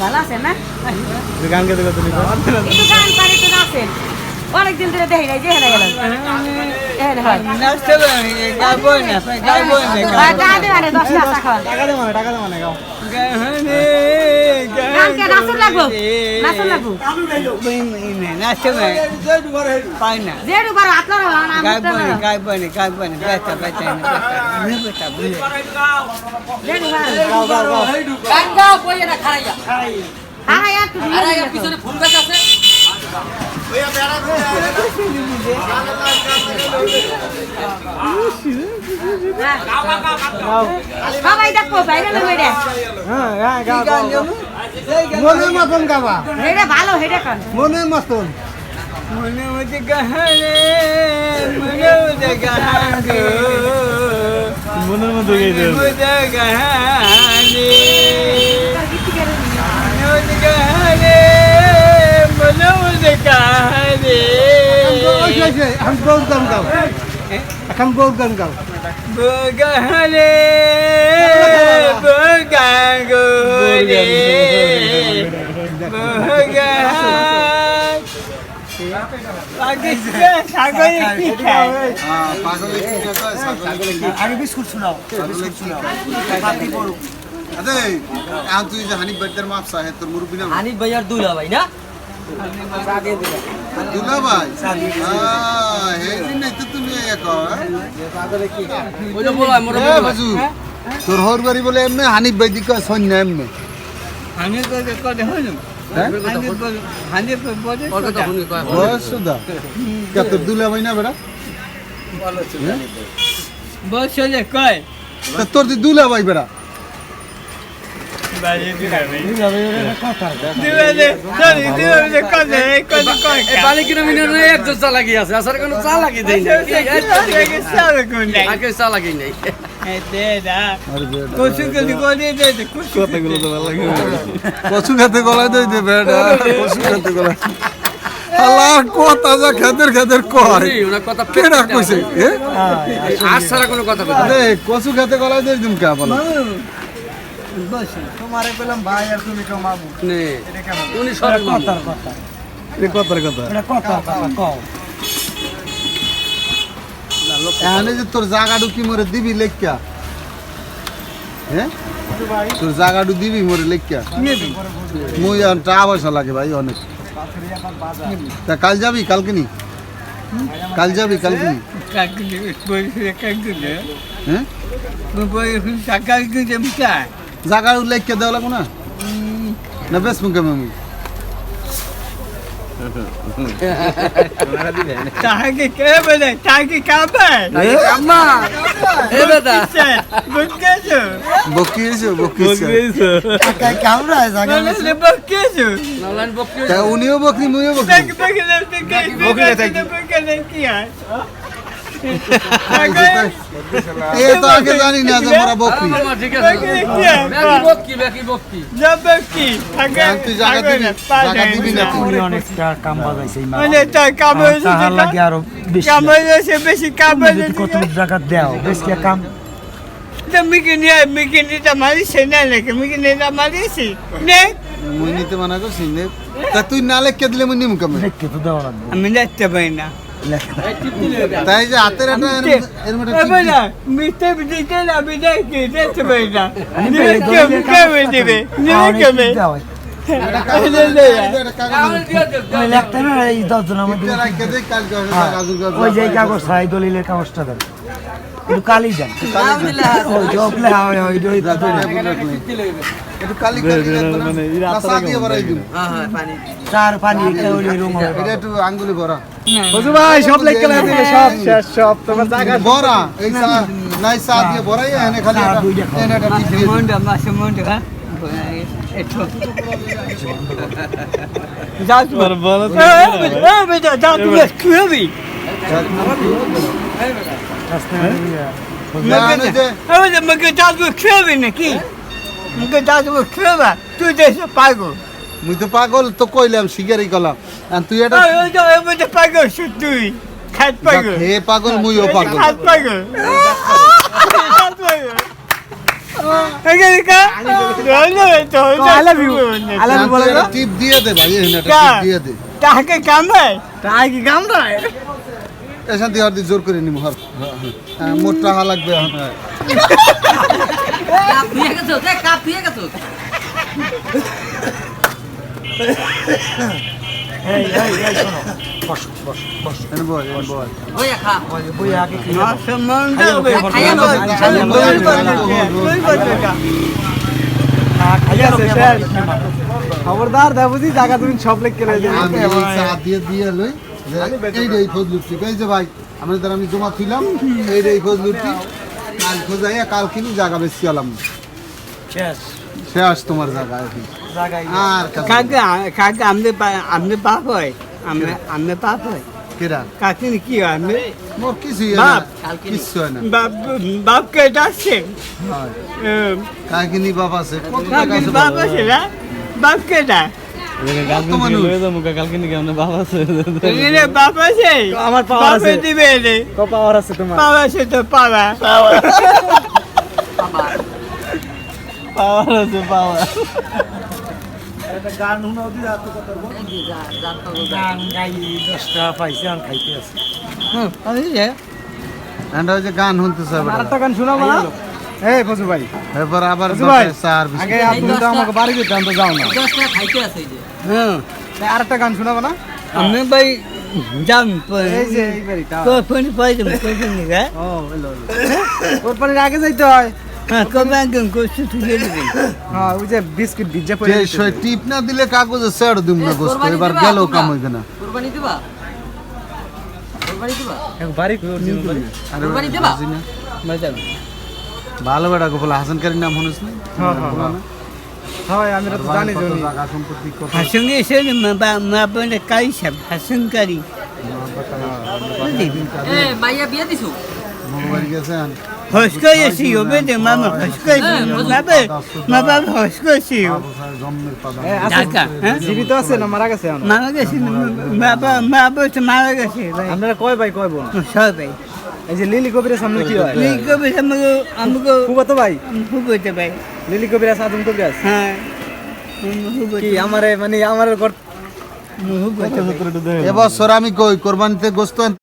ভালো আছেন না গান গেতে একটু গান পারে তো আছেন অনেকদিন ধরে দেখি নাই যে হেরে গেলেন এহেন হয়। আর টাকা দেবেন দশ টাকা টাকা দে মানে টাকা দে মানে গাও হন আরে পিছনে ফুল গাছ আছে। সবাই দেখো বাইরে মেরে। হ্যাঁ হ্যাঁ গাও গাও মনের মতন গাবা। হেডে ভালো হেডে কান? মনের মতন। মনের মতো গাইতে এখন বহুত গান গাও এখন বহুত গান গাও আগে বিস্কুট শোনাও আরে এখন তুই যে হানিফ বাড়িতে মাপ সাহে তোর মুরব্বী না হানিফ ভাইয়ার দুলা ভাই না দুলা ভাই এই জন্যই তো তুমি এক ওই যে বলা মোর বাজু তোর হর বাড়ি বলে এমনি হানিফ ভাই দিকে সৈন্য এমনি। হ্যাঁ? দুলা ভাই না বেড়া? তা তোর দি দুলা ভাই বেড়া? একজন চা লাগিয়ে আছে আসার কোনো চা লাগিয়ে দেয় না চা লাগিয়ে নেই। কচু খেতে গলায় দই দে বেটা। কচু খেতে গলায় আল্লাহ কথা যা খেতের খেতের কয়। কথা কইছে? এ? আর ছাড়া কোনো কথা কচু খেতে গলায় দই দিম কে বলো তোমারে পেলাম ভাই আর তুমি কেউ মামু। উনি সব কথার কথা। এ কথার কথা। এটা কথার কথা কও। এখানে যে তোর জাগাডু কি মরে দিবি লেখিয়া হ্যাঁ? তোর জাগাডু দিবি মরে লেখিয়া মুই এখন টাকা পয়সা লাগে ভাই অনেক। তা কাল যাবি কালকে নি? কাল যাবি কালকে নি? হ্যাঁ? জাগাডু লেখিয়া দেওয়া লাগবো না? না বেশ মুখে মামি তাহাকে কে বলে? তাহাকে কাবে আম্মা! এ বেটা। বকেছো বকিয়েছো বকিয়েছো। কাকাই কামরা জায়গা বকেছো নলান বকি তা উনিও বকরি মুইও কি আর এ তো আগে জানি না যে মোরা বকরি। তুই না মানে মানা তুই না লেখকে দিলে মুই নিমু কেমন? দেখতে তো দেওয়া লাগবে। আমি দেখতে পাই না। তাই যে হাতের একটা এর- এর মধ্যে এবার না মিথ্যে দিতে না আমি দেখি দেখতে পাই না। আমি নিবে পেয়ে কেমন কেমন দিবে কেমন কাগজ দে, একটা কাগজ দে। আমি লিখতে না এই দশজনের মধ্যে এটা রাখকে দে, কালকে হবে, কাগজ কাগজ ওই যে কাগজটা দেবে দলিলের কাগজটা দেন। একটু কালি হয়। হ্যাঁ হ্যাঁ চার পানি আঙ্গুলে ভরা বুঝু ভাই সব লেখা দিবে সব শেষ সব তোমার জায়গা ভরা এই চা নাই চা দিয়ে ভরাই এনে খালি চা একটা- দুইটা খাও। এনে একটা টিপ দিয়ে দিবো। মুন্ডা মাসে মুন্ডা হ্যাঁ যাও তুমি খুবই না, আমি যে আমি যে মুখে যাও তুমি খুবই নাকি যাও তুমি খুবা তুই দেশে পাগল মুই তো পাগল তো কইলাম শিকারি কলাম আর তুই এটা পাগল তুই খাট পাগল হে পাগল মুইও পাগল খাট পাগল টিপ দিয়ে দে ভাই? টিপ দিয়ে দে। তাকে কামায় তাই কি কামড়ায়? এখান দিয়ে জোর করে নিম হর হ্যাঁ, মোট টাকা লাগবে হ্যাঁ। দেখ খবরদার দেবুজি জায়গা তুমি সব লেখ এই চা দিয়ে দিয়ে লই। যে এই রে এই ফজলুর টিপ এই যে ভাই আমরা তার আমি জমা থইলাম এই রে এই ফজলুর টিপ কাল খোঁজাইয়া কাল কিনি জায়গা বেশি আলাম। শেষ। তোমার জায়গা আর কাকা কাকা আমনে আমনে পাপ হয়? আমনে আমনে পাপ হয়? কেরা? কাকিন কি হয়? আমনে মোর কিছুই বাপ। কিছু হয় না। বাপ বাপকে ডাকছে? হয়। কাহিনী বাপ আছে কত টাকা বাপ আছে না? বাপকে ডাক? আমার পাওয়ার বাপে আছে। দিবে রে ক পাওয়ার আছে তোমার। পাওয়া আছে তো পাওয়া পাওয়ার আছে পাওয়ার গান শুনাও রাত গান গাই। দশটা পাইছে আর খাইতে আছে। এন্ড যে গান শুনতেছে আর একটা গান শোনাবো না এই ফজু ভাই। এরপর আবার ভাই চার আগে আপনি তো আমাকে বাড়ি আমি তো যাও না। দশটা খাইতে আছে এই যে। হ্যাঁ। আর একটা গান শোনাবো না? আমি ভাই যাম এই যে এই বাড়িটা। ফোন পাই ও হলো ওর আগে যাইতে হয়। হ্যাঁ হ্যাঁ ওই যে বিস্কিট ভিজে পড়ে যে গেছে। সই টিপ না দিলে কাগজে ছেড় দিম না গোস্ত এবার গেল কাম হইবে না। কুরবানি দিবা? কুরবানি দিবা? বাড়ি কোরবানি দিবা? বুঝি না। বাজাও ভালো বেটা গোপাল হাসান কারির নাম শুনিস না? হ্যাঁ হ্যাঁ হ্যাঁ। হ্যাঁ আমি তো জানি জায়গা সম্পত্তি এসে কারি দিছো? মোবাইল গেছেন? বাবা হসকই জন্মের পাদা এ, আছে। ঢাকা হ্যাঁ জীবিত আছে না মারা গেছে মারা গেছে বাবা মা বলছে মারা গেছে ভাই আপনারা কয় ভাই কয় বোন সবাই এই যে লিলি কবিরের সামনে কি হয় লিখ কবে আমাকে আমাকে ফুবাতো ভাই হুবতে ভাই লিলি কবিরাজ আদম কবিরাজ হ্যাঁ কি আমারে মানে আমার এবছর আমি কই কোরবানিতে গোস্ত